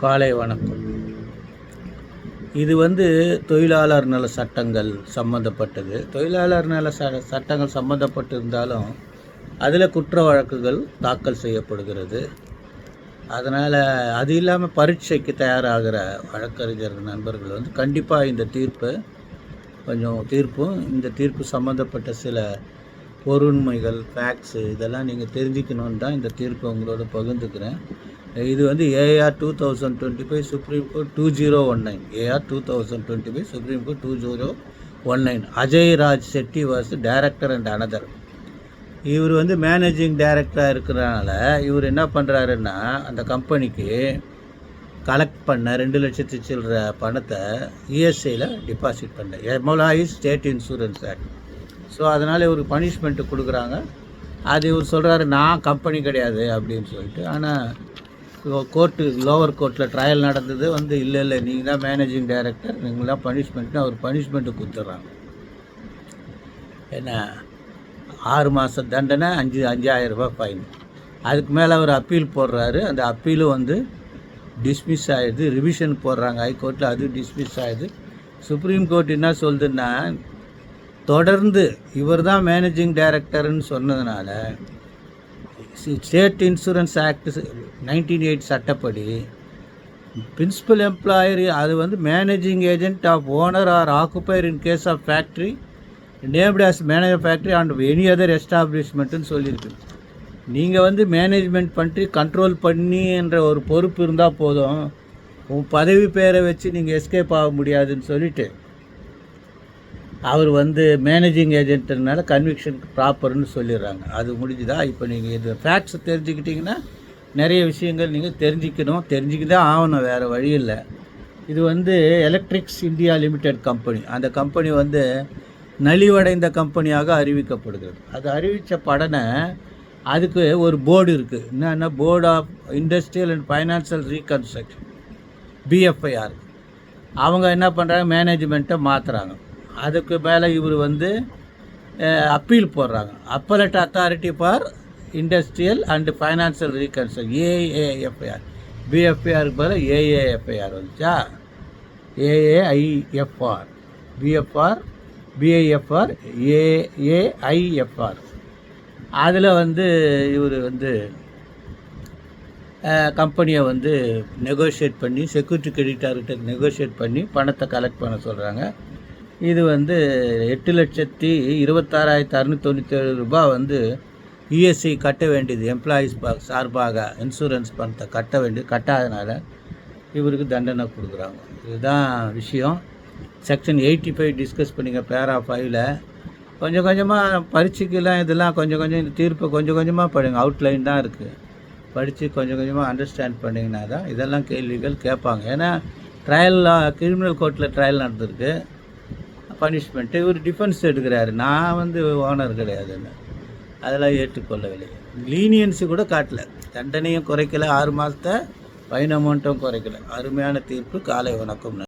காலை வணக்கம். இது வந்து தொழிலாளர் நல சட்டங்கள் சம்மந்தப்பட்டது தொழிலாளர் நல ச சட்டங்கள் சம்மந்தப்பட்டிருந்தாலும் அதில் குற்ற வழக்குகள் தாக்கல் செய்யப்படுகிறது. அதனால் அது இல்லாமல் பரீட்சைக்கு தயாராகிற வழக்கறிஞர் நண்பர்கள் வந்து கண்டிப்பாக இந்த தீர்ப்பை கொஞ்சம் தீர்ப்பும் இந்த தீர்ப்பு சம்மந்தப்பட்ட சில பொருண்மைகள் ஃபேக்ட்ஸு இதெல்லாம் நீங்கள் தெரிஞ்சுக்கணுன்னு தான் இந்த தீர்ப்பை உங்களோட பகிர்ந்துக்கிறேன். இது வந்து AR two thousand twenty five Supreme Court two zero one nine AR two thousand twenty five Supreme Court two zero one nine Ajay Raj Shetty was director and another இவர் வந்து மேனேஜிங் டைரக்டராக இருக்கிறனால இவர் என்ன பண்ணுறாருன்னா அந்த கம்பெனிக்கு கலெக்ட் பண்ண ரெண்டு லட்சத்து சில்லற பணத்தை இஎஸ்ஐயில் டிபாசிட் பண்ண. MLI state insurance act so அதனால் இவருக்கு பனிஷ்மெண்ட்டு கொடுக்குறாங்க. அது இவர் சொல்கிறாரு நான் கம்பெனி கிடையாது அப்படின்னு சொல்லிட்டு. ஆனால் கோர்ட்டு லோவர் கோர்ட்டில் ட்ரையல் நடந்தது வந்து இல்லை இல்லை நீங்கள் தான் மேனேஜிங் டைரக்டர் நீங்கள் தான் பனிஷ்மெண்ட்னு அவர் பனிஷ்மெண்ட்டு கொடுத்துட்றாங்க என்ன ஆறு மாத தண்டனை அஞ்சு அஞ்சாயிரம் ரூபாய் ஃபைன் அதுக்கு மேலே அவர் அப்பீல் போடுறாரு. அந்த அப்பீலும் வந்து டிஸ்மிஸ் ஆகிடுது ரிவிஷன் போடுறாங்க. ஹைகோர்ட்டில் அது டிஸ்மிஸ் ஆகிடுது சுப்ரீம் கோர்ட் என்ன சொல்லுதுன்னா தொடர்ந்து இவர் தான் மேனேஜிங் டைரக்டர்னு சொன்னதுனால state insurance act nineteen eight சட்டப்படி பிரின்சிபல் எம்ப்ளாயர் அது வந்து managing agent of owner or occupier in case of factory named as manager factory and any other எஸ்டாப்ளிஷ்மெண்ட்டுன்னு சொல்லியிருக்கு நீங்கள் வந்து மேனேஜ்மெண்ட் பண்ணிட்டு கண்ட்ரோல் பண்ணி என்ற ஒரு பொறுப்பு இருந்தால் போதும் உன் பதவி பேரை வச்சு நீங்கள் எஸ்கேப் ஆக முடியாதுன்னு சொல்லிவிட்டு அவர் வந்து மேனேஜிங் ஏஜென்ட்னால கன்விக்ஷன் ப்ராப்பர்னு சொல்லிடுறாங்க. அது முடிஞ்சுதா? இப்போ நீங்கள் இது ஃபேக்ட்ஸ் தெரிஞ்சுக்கிட்டிங்கன்னா நிறைய விஷயங்கள் நீங்கள் தெரிஞ்சுக்கணும். தெரிஞ்சுக்க தான் ஆகணும் வேறு வழி இல்லை. இது வந்து எலக்ட்ரிக்ஸ் இந்தியா லிமிடெட் கம்பெனி அந்த கம்பெனி வந்து நலிவடைந்த கம்பெனியாக அறிவிக்கப்படுகிறது. அது அறிவித்த படனை அதுக்கு ஒரு போர்டு இருக்குது என்னென்னா board of industrial and financial reconstruction BFIR அவங்க என்ன பண்ணுறாங்க மேனேஜ்மெண்ட்டை மாற்றுறாங்க அதுக்கு மேலே இவர் வந்து அப்பீல் போடுறாங்க. Appellate authority for industrial and financial reconstruction AAFIR பிஎஃப்ஐஆருக்கு பதில் ஏஏஎஃப்ஐஆர் வந்துச்சா? ஏஏஐஎஃப்ஆர் பிஎஃப்ஆர் பிஐஎஃப்ஆர் ஏஏஐஎஃப்ஆர் அதில் வந்து இவர் வந்து கம்பெனியை வந்து நெகோஷியேட் பண்ணி செக்யூரிட்டி கிரெடிட்டார்கிட்ட நெகோஷியேட் பண்ணி பணத்தை கலெக்ட் பண்ண சொல்கிறாங்க இது வந்து எட்டு லட்சத்தி இருபத்தாறாயிரத்தி அறுநூற்றி தொண்ணூற்றேழு ரூபாய் வந்து இஎஸ்சி கட்ட வேண்டியது எம்ப்ளாயீஸ் சார்பாக இன்சூரன்ஸ் பணத்தை கட்ட வேண்டியது கட்டாதனால இவருக்கு தண்டனை கொடுக்குறாங்க. இதுதான் விஷயம். செக்ஷன் எயிட்டி ஃபைவ் டிஸ்கஸ் பண்ணிங்க பேரா ஃபைவ்ல கொஞ்சம் கொஞ்சமாக பரீட்சைக்கெல்லாம் இதெல்லாம் கொஞ்சம் கொஞ்சம் இந்த தீர்ப்பை கொஞ்சம் கொஞ்சமாக படிங்க. அவுட்லைன் தான் இருக்குது படித்து கொஞ்சம் கொஞ்சமாக அண்டர்ஸ்டாண்ட் பண்ணிங்கன்னா தான் இதெல்லாம் கேள்விகள் கேட்பாங்க. ஏன்னா ட்ரையலில் கிரிமினல் கோர்ட்டில் ட்ரையல் நடந்திருக்கு. பனிஷ்மெண்ட்டு இவர் டிஃபென்ஸ் எடுக்கிறாரு. நான் வந்து ஓனர் கிடையாதுன்னு அதெல்லாம் ஏற்றுக்கொள்ளவில்லை. லீனியன்ஸு கூட காட்டல. தண்டனையும் குறைக்கல. ஆறு மாதத்தை ஃபைன் அமௌண்ட்டும் குறைக்கல. அருமையான தீர்ப்பு காலை வணக்கம்.